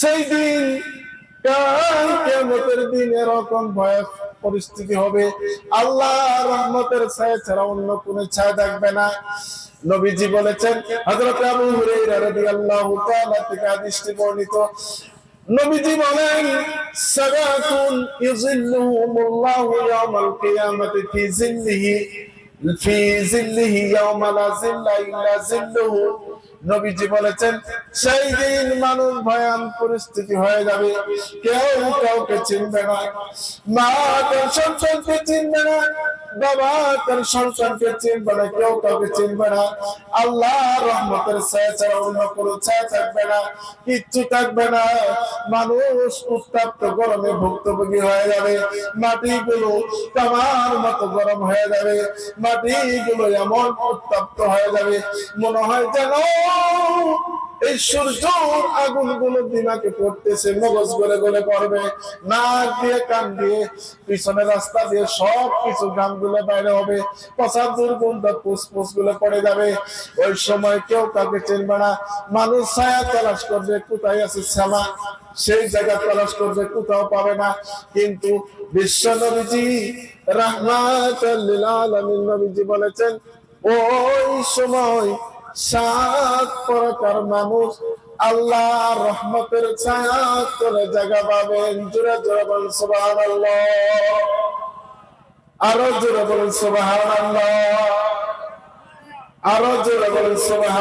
সেই দিন কেমতের দিন এরকম পরিস্থিতি হবে। আল্লাহ রহমতের ছায়া ছাড়া অন্য কোন ছায়া থাকবে না। নবীজি বলেছেন, হযরত আবু হুরায়রা রাদিয়াল্লাহু তাআলা থেকে বর্ণিত। নবীজি বলেন ইযিল্লুহুমুল্লাহু কিয়ামাতি ফি জিল্লিহি ফি জিল্লিহি লা জিল্লা ইল্লা জিল্লুহু নবীজি বলেছেন, সেই দিন মানুষ ভয়ান পরিস্থিতি হয়ে যাবে। কেউ কাউকে চিনবে না। মা সন্তানকে চিনবে না। বাবা, তার সন্তানকে চিনবে না, কেউ কাউকে চিনবে না। আল্লাহ রহমতের ছায়া ছাড়া অন্য কোনো ছায়া থাকবে না, কিচ্ছু থাকবে না। মানুষ উত্তাপ্ত গরমে ভুক্তভোগী হয়ে যাবে। মাটিগুলো তামার মতো গরম হয়ে যাবে। মাটিগুলো এমন উত্তপ্ত হয়ে যাবে, মনে হয় যেন এই সূর্য আগুনগুলো দিনাকে পড়তেছে, মগজ গলে গলে পড়বে, নাক দিয়ে, কান দিয়ে, পিছনে রাস্তা দিয়ে সব কিছু গানগুলো বাইরে হবে, পচা দুর্গন্ধ পুষ্পুসগুলো পড়ে যাবে। ওই সময় কেউ কাউকে চিনবে না, মানুষ ছায়া তালাশ করবে, কোথায় আছে শ্যামা সেই জায়গা তালাশ করবে, কোথাও পাবে না। কিন্তু বিশ্ব নবীজি রাহমাত বলেছেন, ওই সময় সাত প্রকার মানুষ আল্লাহ রহমতের ছায়া তোলে জায়গা পাবেন। জোরে জোরে বলেন সুবাহ আরও জোরে বলেন সুবাহ আরও জোরে বলেন সুবাহ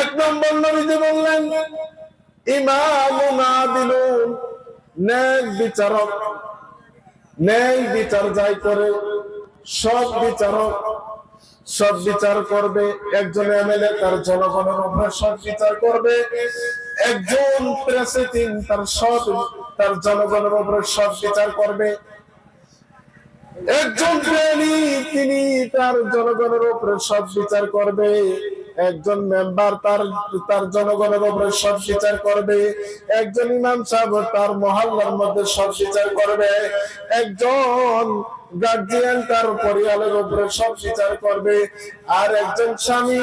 এক নম্বর নবীজি বললেন, ইমাম আদিলুন ন্যায় বিচারক। ন্যায় বিচার যাই করে সব বিচারক সব বিচার করবে, একজন এমএলএ তার জনগণের উপরে সব বিচার করবে, একজন প্রেসিডেন্ট তার সব, তার জনগণের উপরে সব বিচার করবে। একজন প্রাণী তিনি তার জনগণের উপরে সব বিচার করবে। একজন মেম্বার তার তার জনগণের উপরে সব বিচার করবে। একজন ইমাম সাহেব তার মহল্লার মধ্যে সব বিচার করবে। একজন গার্জিয়ান তার পরিবারের উপরে সব বিচার করবে। আর একজন স্বামী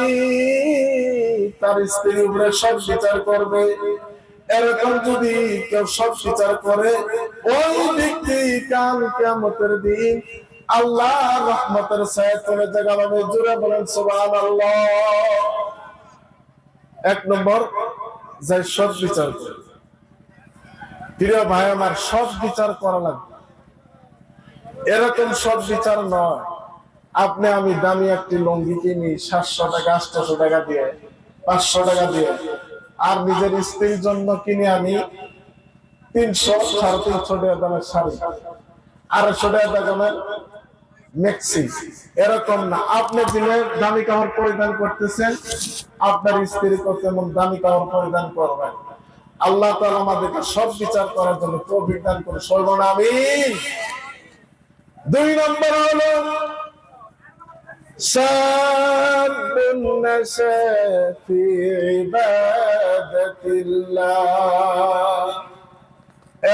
তার স্ত্রীর উপরে সব বিচার করবে। এরকম যদি কেউ সব বিচার করে, ওই ব্যক্তি কাল কেমতের দিন আল্লাহ রহমতের চলে জায়গা জুড়ে বলেন সোবান আল্লাহ এক নম্বর যাই সব বিচার করে। প্রিয় ভাই আমার, সব বিচার করা লাগবে। এরকম সব বিচার নয়। আপনি আমি দামি একটি লঙ্গি কিনি, সাতশো টাকা, আটশো টাকা দিয়ে, পাঁচশো টাকা দিয়ে, আর নিজের স্ত্রীর জন্য কিনে আমি তিনশো, সাড়ে তিনশো টাকা দামের শাড়ি, আড়াইশো টাকা দামের মেক্সি। এরকম না। আপনি দিনে দামি কাপড় পরিধান করতেছেন, আপনার স্ত্রী কত এমন দামি কাপড় পরিধান করবেন। আল্লাহ তাআলা আমাদেরকে সব বিচার করার জন্য দান করে। সর্বনা আমিন দুই নম্বর হলো شاب نشا في عبادة الله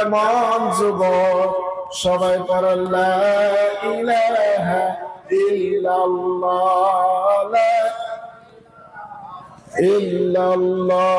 এমন যুবক সবাই পড়েন লা ইলাহা ইল্লাল্লাহ লা ইল্লাল্লাহ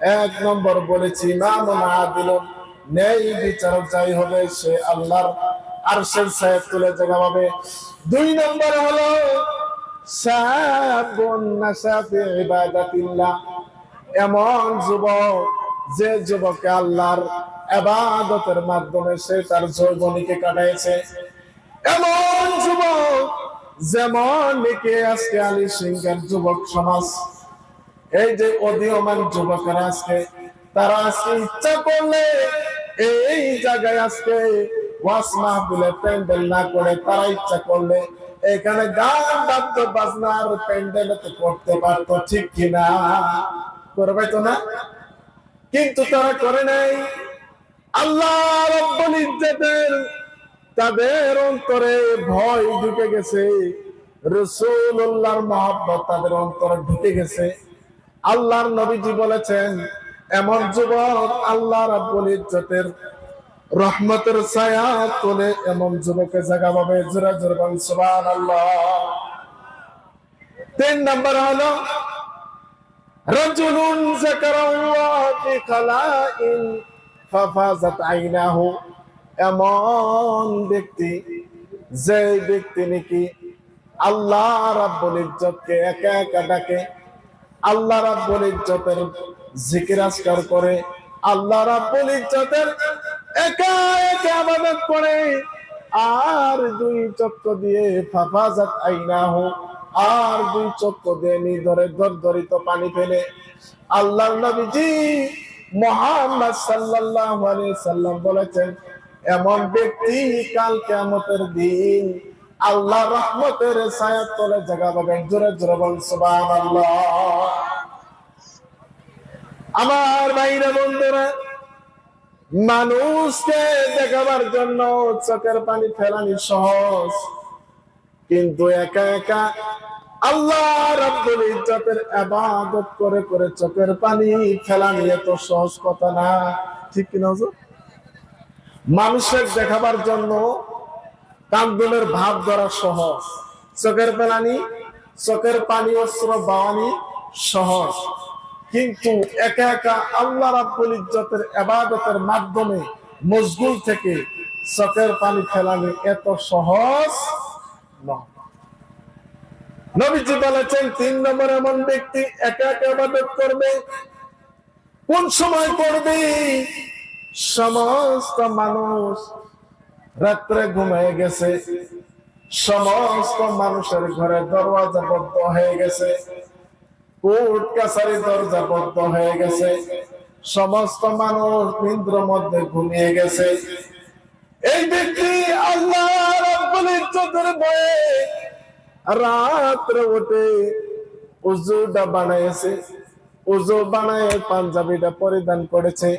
এক নম্বর বলেছি ইমামুন আদিলুন ন্যায় বিচারক যাই হবে সে আল্লাহর। আরশের সাহেব তুলে জায়গা পাবে দুই নম্বর হলো এমন যুবক, যে যুবকে আল্লাহর এবাদতের মাধ্যমে সে তার কাটাইছে। এমন যুবক, যেমন লিখে আজকে আলী সিংহের যুবক সমাজ। এই যে অধীয়মান যুবকরা আজকে, তারা আজকে ইচ্ছা করলে এই জায়গায় আজকে ওয়াস মাহফিলে প্যান্ডেল না করে তারা ইচ্ছা করলে এখানে গান, বাদ্য বাজনার প্যান্ডেল করতে পারতো, ঠিক কিনা? করবে তো না? কিন্তু তারা করে নাই। আল্লাহ রব্বুল ইজ্জতের তাদের অন্তরে ভয় ঢুকে গেছে। রসুল্লাহর মহব্বত তাদের অন্তরে ঢুকে গেছে। আল্লাহর নবীজি বলেছেন, এমন যুবক আল্লাহ রাব্বুল ইজ্জতের রহমতের ছায়া তোলে, এমন যুবকের জায়গা পাবে জোরা জোরবান সুবহানাল্লাহ। তিন নম্বর হলো, রজুলুন যাকারাল্লাহ ফি খালাইন ফাফাজাত আইনাহু। এমন ব্যক্তি যে ব্যক্তি নাকি আল্লাহ রাব্বুল ইজ্জতকে একা একা ডাকে আল্লাহ রাব্বুল ইজ্জতের জিকির আজকার করে, আল্লাহ রাব্বুল ইজ্জতের একা একা ইবাদত করে, আর দুই চক্র দিয়ে ফাফাজাত আইনাহু আর দুই চক্র দিয়ে নিধরে দরদরিত পানি ফেলে। আল্লাহর নবীজি মোহাম্মদ সাল্লাল্লাহু আলাইহি সাল্লাম বলেছেন, এমন ব্যক্তি কাল কিয়ামতের দিন আল্লাহ রহমতের ছায়ার তলে জায়গা পাবেন জোরে জোরে বলুন সুবহানাল্লাহ। আমার ভাইরা, বন্ধুরা, মানুষকে দেখাবার জন্য চোখের পানি ফেলানি সহজ, কিন্তু একা একা আল্লাহ রাব্বুল ইজ্জতের ইবাদত করে করে চোখের পানি ফেলানি এত সহজ কথা না। ঠিক কিনা হুজুর? মানুষের দেখাবার জন্য কান্দনের ভাব ধরা সহজ। চোখের পেলানি, চোখের পানি অস্ত্র বাওয়ানি সহজ। কিন্তু একা একা আল্লাহ রাব্বুল ইজ্জতের ইবাদতের মাধ্যমে মশগুল থেকে চোখের পানি ফেলানি এত সহজ নবীজি বলেছেন, তিন নম্বর এমন ব্যক্তি একা একা ইবাদত করবে, কোন সময় করবে? সমস্ত মানুষ রাত্রে ঘুমিয়ে গেছে। সমস্ত মানুষের ঘরে দরওয়াজা বদ্ধ হয়ে গেছে। কোর্ট কাছারি দরজা বদ্ধ হয়ে গেছে। সমস্ত মানুষ নিদ্র মধ্যে ঘুমিয়ে গেছে। এই ব্যক্তি আল্লাহ রাব্বুল ইজ্জতের রাত্রে উঠে উজুটা বানাইছে। উজু বানায় পাঞ্জাবিটা পরিধান করেছে।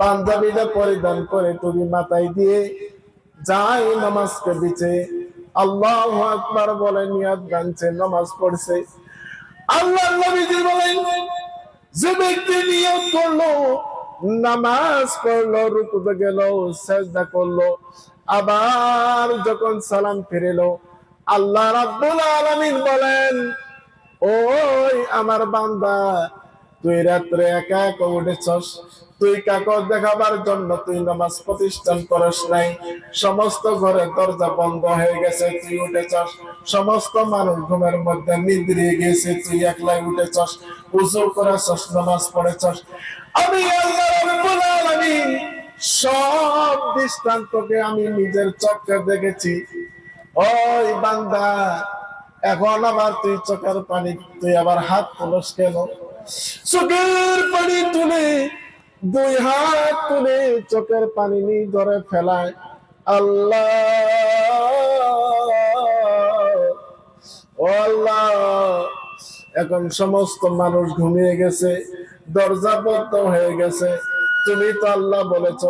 পাঞ্জাবিটা পরিধান করে টুপি মাথায় দিয়ে যাই নামাজকে দিচ্ছে আল্লাহ আকবার বলে, নিয়াদ গানছে নামাজ পড়ছে। আল্লাহ নবীজি বলেন, যে ব্যক্তি নিয়ত করল, নামাজ পড়ল, রুকুতে গেল, সেজদা করল, আবার যখন সালাম ফিরেলো, আল্লাহ রাব্বুল আলামিন বলেন, ওই আমার বান্দা তুই রাত্রে একা একা উঠেছস। তুই কাকর দেখাবার জন্য তুই নামাজ প্রতিষ্ঠান করস নাই। সমস্ত ঘরে দরজা বন্ধ হয়ে গেছে, তুই উঠেছস। সমস্ত মানুষ ঘুমের মধ্যে নিদ্রিয়ে গেছে, তুই একলাই উঠেছস। উজু করেছস, নামাজ পড়েছস। আমি সব দৃষ্টান্তকে আমি নিজের চোখে দেখেছি। ওই বান্দা, এখন আবার তুই চোখের পানি, তুই আবার হাত তুলস কেন? চোখের পানি তুলে, দুই হাত তুলে চোখের পানি নি ধরে ফেলায়। আল্লাহ এখন সমস্ত মানুষ ঘুমিয়ে গেছে, দরজা বন্ধ হয়ে গেছে। তুমি তো আল্লাহ বলেছ।